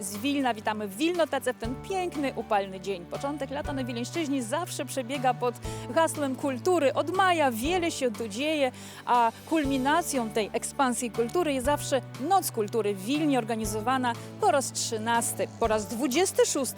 Z Wilna. Witamy w Wilnotece w ten piękny, upalny dzień. Początek lata na Wileńszczyźnie zawsze przebiega pod hasłem kultury. Od maja wiele się tu dzieje, a kulminacją tej ekspansji kultury jest zawsze Noc Kultury w Wilnie, organizowana po raz 13. Po raz 26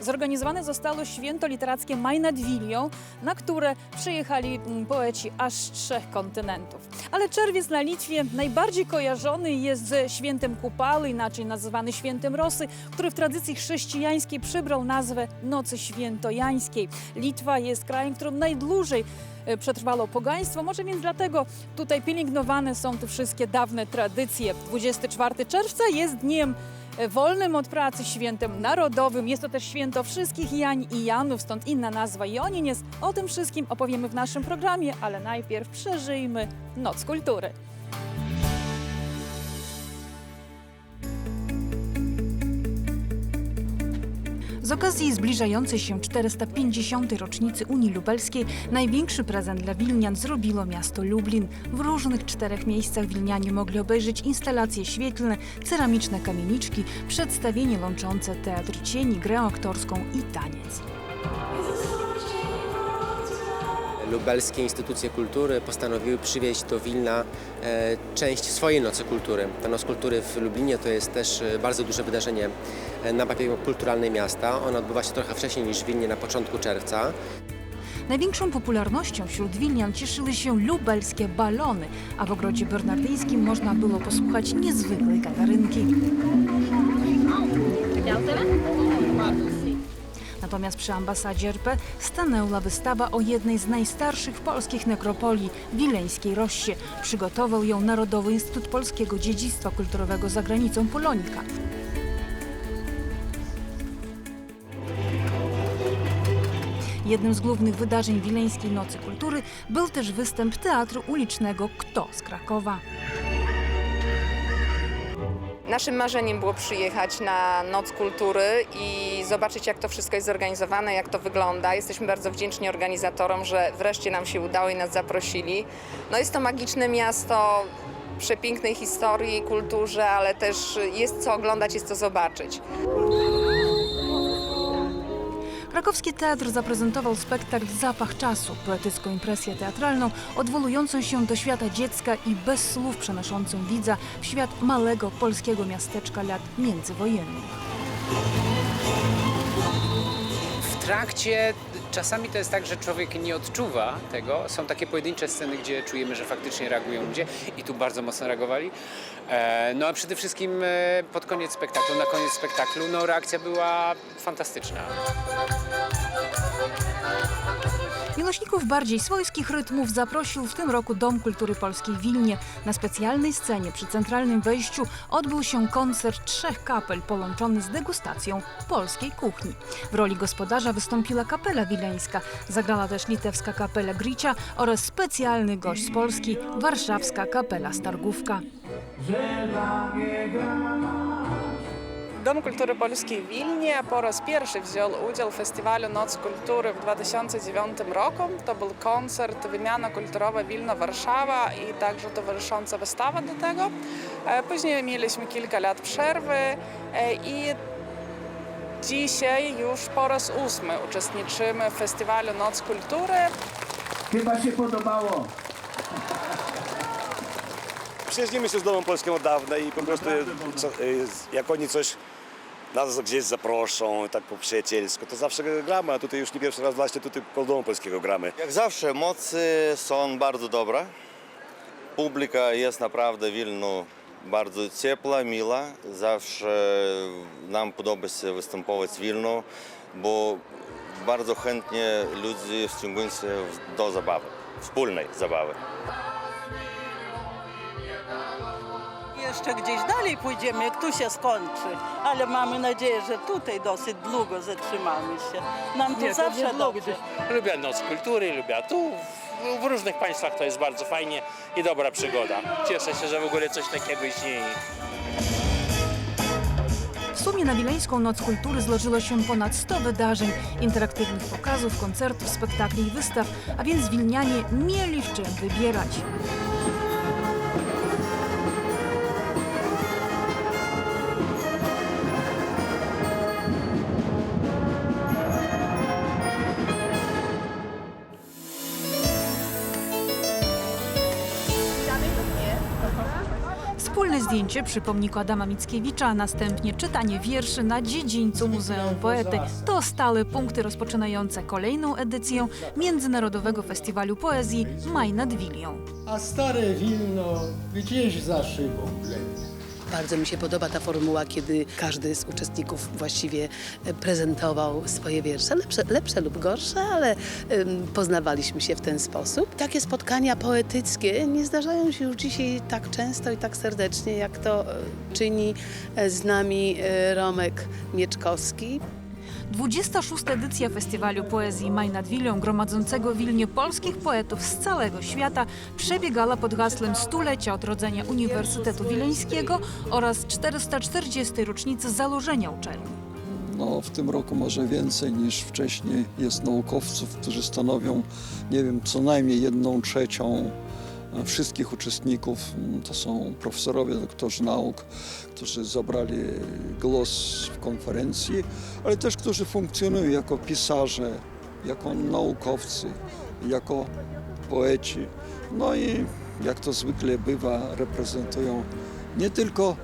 zorganizowane zostało święto literackie Maj nad Wilią, na które przyjechali mm, poeci aż trzech kontynentów. Ale czerwiec na Litwie najbardziej kojarzony jest ze świętem Kupały, inaczej nazywany świętem Rosy, który w tradycji chrześcijańskiej przybrał nazwę Nocy Świętojańskiej. Litwa jest krajem, w którym najdłużej e, przetrwało pogaństwo, może więc dlatego tutaj pielęgnowane są te wszystkie dawne tradycje. 24 czerwca jest dniem e, wolnym od pracy, świętem narodowym. Jest to też święto wszystkich Jań i Janów, stąd inna nazwa Joninies. O tym wszystkim opowiemy w naszym programie, ale najpierw przeżyjmy Noc Kultury. Z okazji zbliżającej się 450. rocznicy Unii Lubelskiej największy prezent dla Wilnian zrobiło miasto Lublin. W różnych czterech miejscach Wilnianie mogli obejrzeć instalacje świetlne, ceramiczne kamieniczki, przedstawienie łączące teatr cieni, grę aktorską i taniec. Lubelskie instytucje kultury postanowiły przywieźć do Wilna e, część swojej Nocy Kultury. Ta Noc Kultury w Lublinie to jest też e, bardzo duże wydarzenie e, na mapie kulturalnej miasta. Ona odbywa się trochę wcześniej niż w Wilnie na początku czerwca. Największą popularnością wśród Wilnian cieszyły się lubelskie balony, a w ogrodzie bernardyńskim można było posłuchać niezwykłej katarynki. Natomiast przy ambasadzie RP stanęła wystawa o jednej z najstarszych polskich nekropolii, Wileńskiej Rossie. Przygotował ją Narodowy Instytut Polskiego Dziedzictwa Kulturowego za granicą Polonika. Jednym z głównych wydarzeń Wileńskiej Nocy Kultury był też występ teatru ulicznego Kto z Krakowa. Naszym marzeniem było przyjechać na Noc Kultury i zobaczyć, jak to wszystko jest zorganizowane, jak to wygląda. Jesteśmy bardzo wdzięczni organizatorom, że wreszcie nam się udało i nas zaprosili. No jest to magiczne miasto, przepięknej historii, kulturze, ale też jest co oglądać, jest co zobaczyć. Krakowski Teatr zaprezentował spektakl Zapach czasu, poetycką impresję teatralną odwołującą się do świata dziecka i bez słów przenoszącą widza w świat małego polskiego miasteczka lat międzywojennych. w trakcie czasami to jest tak, że człowiek nie odczuwa tego. Są takie pojedyncze sceny, gdzie czujemy, że faktycznie reagują ludzie i tu bardzo mocno reagowali. E, no a przede wszystkim e, pod koniec spektaklu, na koniec spektaklu, no reakcja była fantastyczna. Miłośników bardziej swojskich rytmów zaprosił w tym roku Dom Kultury Polskiej w Wilnie. Na specjalnej scenie przy centralnym wejściu odbył się koncert trzech kapel połączony z degustacją polskiej kuchni. W roli gospodarza wystąpiła kapela wileńska, zagrała też litewska kapela Gricia oraz specjalny gość z Polski, warszawska kapela Stargówka. Dom Kultury Polskiej w Wilnie po raz pierwszy wziął udział w festiwalu Noc Kultury w 2009 roku. To był koncert Wymiana Kulturowa Wilno-Warszawa i także towarzysząca wystawa do tego. E, Później mieliśmy kilka lat przerwy e, i dzisiaj już po raz ósmy uczestniczymy w festiwalu Noc Kultury. Chyba się podobało. Przyjaźnimy się z Domem Polskim od dawna i po prostu co, y, jak oni coś nas gdzieś zaproszą, tak po przyjacielsku, to zawsze gramy, a tutaj już nie pierwszy raz właśnie tutaj po Domu Polskiego gramy. Jak zawsze emocje są bardzo dobre. Publika jest naprawdę w Wilnu bardzo ciepła, miła. Zawsze nam podoba się występować w Wilnu, bo bardzo chętnie ludzie wciągają się do zabawy, wspólnej zabawy. Jeszcze gdzieś dalej pójdziemy, jak tu się skończy, ale mamy nadzieję, że tutaj dosyć długo zatrzymamy się. Nam tu zawsze dobrze. Lubię Noc Kultury, lubię tu. W, w różnych państwach to jest bardzo fajnie i dobra przygoda. Cieszę się, że w ogóle coś takiego istnieje. W sumie na Wileńską Noc Kultury złożyło się ponad 100 wydarzeń, interaktywnych pokazów, koncertów, spektakli i wystaw, a więc wilnianie mieli w czym wybierać. Zdjęcie przy pomniku Adama Mickiewicza, a następnie czytanie wierszy na dziedzińcu Muzeum Poety to stałe punkty rozpoczynające kolejną edycję Międzynarodowego Festiwalu Poezji Maj nad Wilią. A stare Wilno gdzieś za szybą blędzie. Bardzo mi się podoba ta formuła, kiedy każdy z uczestników właściwie e, prezentował swoje wiersze, lepsze, lepsze lub gorsze, ale em, poznawaliśmy się w ten sposób. Takie spotkania poetyckie nie zdarzają się już dzisiaj tak często i tak serdecznie, jak to e, czyni e, z nami Romek Mieczkowski. 26. edycja Festiwalu Poezji Maj nad Wilią, gromadzącego w Wilnie polskich poetów z całego świata, przebiegała pod hasłem stulecia odrodzenia Uniwersytetu Wileńskiego oraz 440. rocznicy założenia uczelni. No, w tym roku może więcej niż wcześniej jest naukowców, którzy stanowią, nie wiem, co najmniej jedną trzecią wszystkich uczestników. Mm, To są profesorowie, doktorzy nauk, którzy zabrali głos w konferencji, ale też którzy funkcjonują jako pisarze, jako naukowcy, jako poeci. No i jak to zwykle bywa, reprezentują nie tylko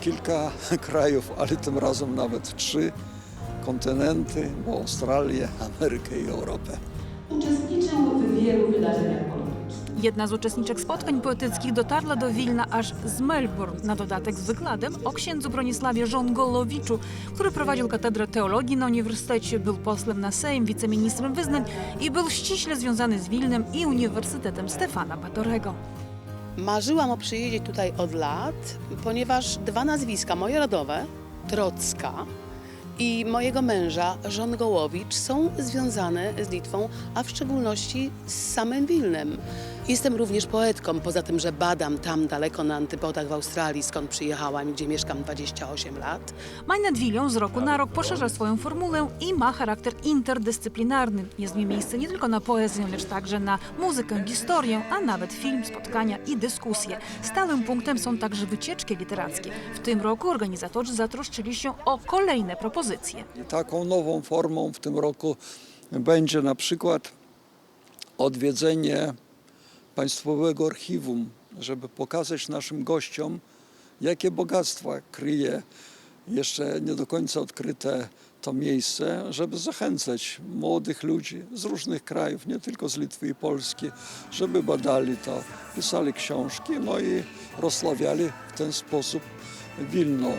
kilka krajów, ale tym razem nawet trzy kontynenty, bo Australię, Amerykę i Europę. Uczestniczył w wielu wydarzeniach. Jedna z uczestniczek spotkań poetyckich dotarła do Wilna aż z Melbourne, na dodatek z wykładem o księdzu Bronisławie Żongolowiczu, który prowadził katedrę teologii na uniwersytecie, był posłem na Sejm, wiceministrem wyznań i był ściśle związany z Wilnem i Uniwersytetem Stefana Batorego. Marzyłam o przyjeździe tutaj od lat, ponieważ dwa nazwiska, moje rodowe, Trocka i mojego męża, Żongołowicz, są związane z Litwą, a w szczególności z samym Wilnem. Jestem również poetką, poza tym, że badam tam daleko na antypodach w Australii, skąd przyjechałam, gdzie mieszkam 28 lat. Maj nad Wilią z roku na rok poszerza swoją formułę i ma charakter interdyscyplinarny. Jest w nim miejsce nie tylko na poezję, lecz także na muzykę, historię, a nawet film, spotkania i dyskusje. Stałym punktem są także wycieczki literackie. W tym roku organizatorzy zatroszczyli się o kolejne propozycje. I taką nową formą w tym roku będzie na przykład odwiedzenie Państwowego Archiwum, żeby pokazać naszym gościom, jakie bogactwa kryje jeszcze nie do końca odkryte to miejsce, żeby zachęcać młodych ludzi z różnych krajów, nie tylko z Litwy i Polski, żeby badali to, pisali książki, no i rozsławiali w ten sposób Wilno.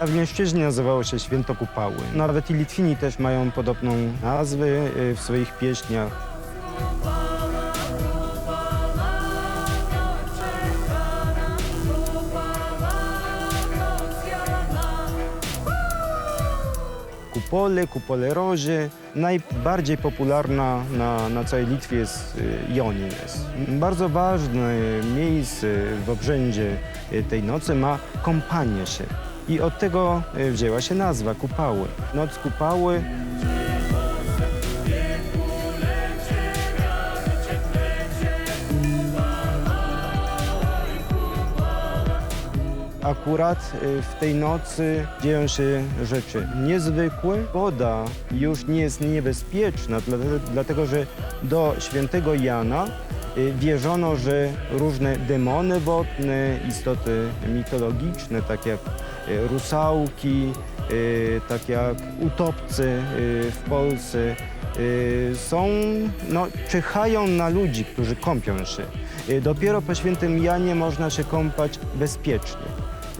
A w Wileńszczyźnie nazywało się Święto Kupały. Nawet i Litwini też mają podobną nazwę y, w swoich pieśniach. Kupole, kupole roży. Najbardziej popularna na, na całej Litwie jest y, Jonines. Bardzo ważne miejsce w obrzędzie y, tej nocy ma kąpanie się. I od tego y, wzięła się nazwa Kupały. Noc Kupały Akurat y, w tej nocy dzieją się rzeczy niezwykłe. Woda już nie jest niebezpieczna, dlate- dlatego że do świętego Jana y, wierzono, że różne demony wodne, istoty mitologiczne, takie jak rusałki, y, tak jak utopcy y, w Polsce, y, są, no, czyhają na ludzi, którzy kąpią się. Y, Dopiero po świętym Janie można się kąpać bezpiecznie.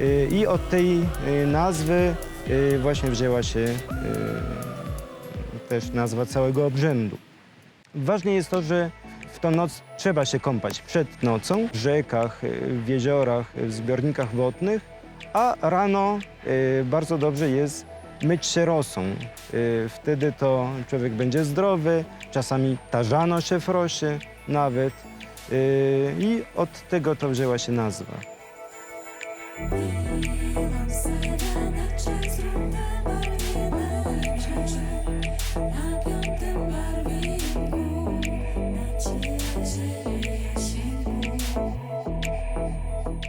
Y, I od tej y, nazwy y, właśnie wzięła się y, też nazwa całego obrzędu. Ważne jest to, że w tą noc trzeba się kąpać przed nocą w rzekach, y, w jeziorach, w zbiornikach wodnych, a rano y, bardzo dobrze jest myć się rosą. Y, Wtedy to człowiek będzie zdrowy, czasami tarzano się w rosie nawet y, i od tego to wzięła się nazwa.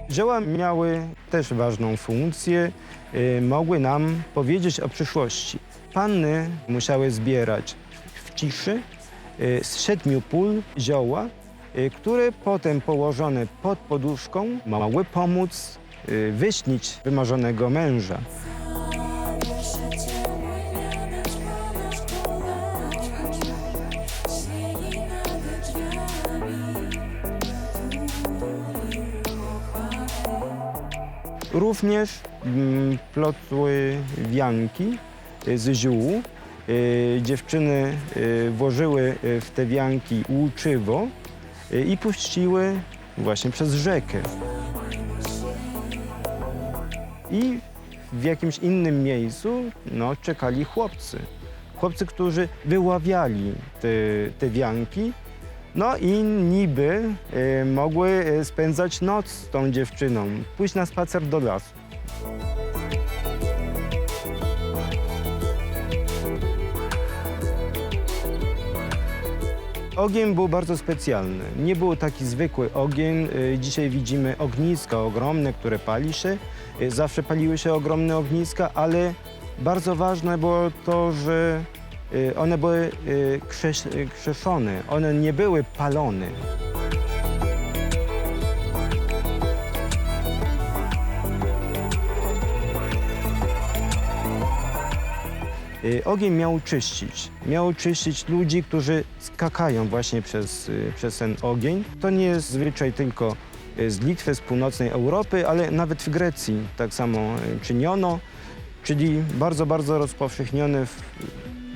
Dzieła miały też ważną funkcję, y, mogły nam powiedzieć o przyszłości. Panny musiały zbierać w ciszy y, z siedmiu pól zioła, y, które potem położone pod poduszką mogły pomóc wyśnić wymarzonego męża. Również mm, plotły wianki y, z ziół. Y, Dziewczyny y, włożyły w te wianki łuczywo i puściły właśnie przez rzekę. I w jakimś innym miejscu no, czekali chłopcy. Chłopcy, którzy wyławiali te, te wianki no i niby y, mogły y, spędzać noc z tą dziewczyną, pójść na spacer do lasu. Ogień był bardzo specjalny. Nie był taki zwykły ogień. Y, Dzisiaj widzimy ogniska ogromne, które pali się. Zawsze paliły się ogromne ogniska, ale bardzo ważne było to, że one były y, y, krzeszone. One nie były palone. Y, Ogień miał czyścić. Miał czyścić ludzi, którzy skakają właśnie przez, y, przez ten ogień. To nie jest zwyczaj tylko y, z Litwy, z północnej Europy, ale nawet w Grecji tak samo y, czyniono, czyli bardzo, bardzo rozpowszechniony w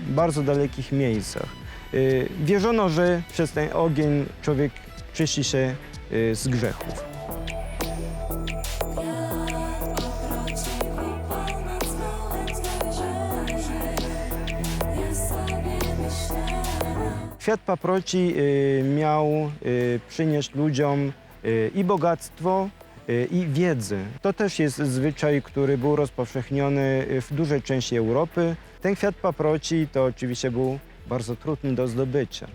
bardzo dalekich miejscach. Y, Wierzono, że przez ten ogień człowiek czyści się y, z grzechów. Kwiat paproci y, miał przynieść ludziom i bogactwo, i wiedzę. To też jest zwyczaj, który był rozpowszechniony w dużej części Europy. Ten kwiat paproci to oczywiście był bardzo trudny do zdobycia.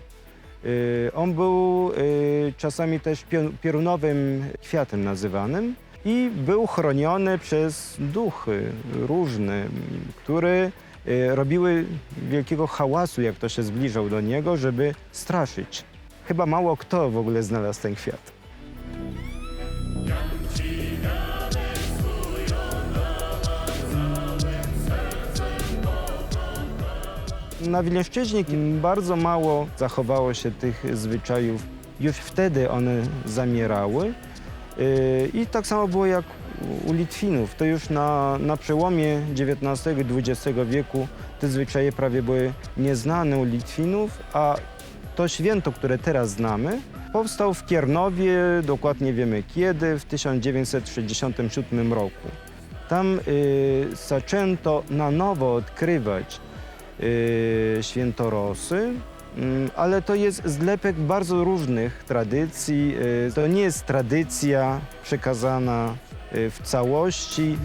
Y, On był y, czasami też pio- piorunowym kwiatem nazywanym i był chroniony przez duchy różne, które y, robiły wielkiego hałasu, jak to się zbliżał do niego, żeby straszyć. Chyba mało kto w ogóle znalazł ten kwiat. Na Wileńszczyźnie bardzo mało zachowało się tych zwyczajów. Już wtedy one zamierały. Yy, I tak samo było jak u Litwinów. To już na, na przełomie XIX i XX wieku te zwyczaje prawie były nieznane u Litwinów, a to święto, które teraz znamy, powstał w Kiernowie, dokładnie wiemy kiedy, w 1967 roku. Tam y, zaczęto na nowo odkrywać y, świętorosy, Mm, ale to jest zlepek bardzo różnych tradycji. Y, To nie jest tradycja przekazana y, w całości.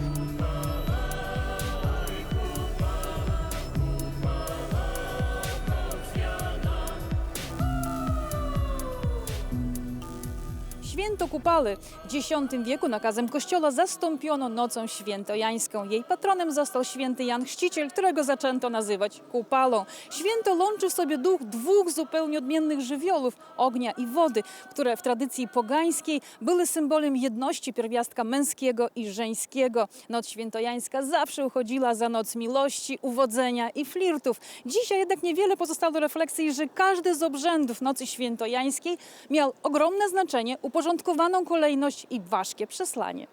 Święto Kupały w X wieku nakazem kościoła zastąpiono nocą świętojańską. Jej patronem został święty Jan Chrzciciel, którego zaczęto nazywać Kupalą. Święto łączy w sobie duch dwóch zupełnie odmiennych żywiołów, ognia i wody, które w tradycji pogańskiej były symbolem jedności pierwiastka męskiego i żeńskiego. Noc świętojańska zawsze uchodziła za noc miłości, uwodzenia i flirtów. Dzisiaj jednak niewiele pozostało refleksji, że każdy z obrzędów nocy świętojańskiej miał ogromne znaczenie, uporządkowaną kolejność i ważkie przesłanie.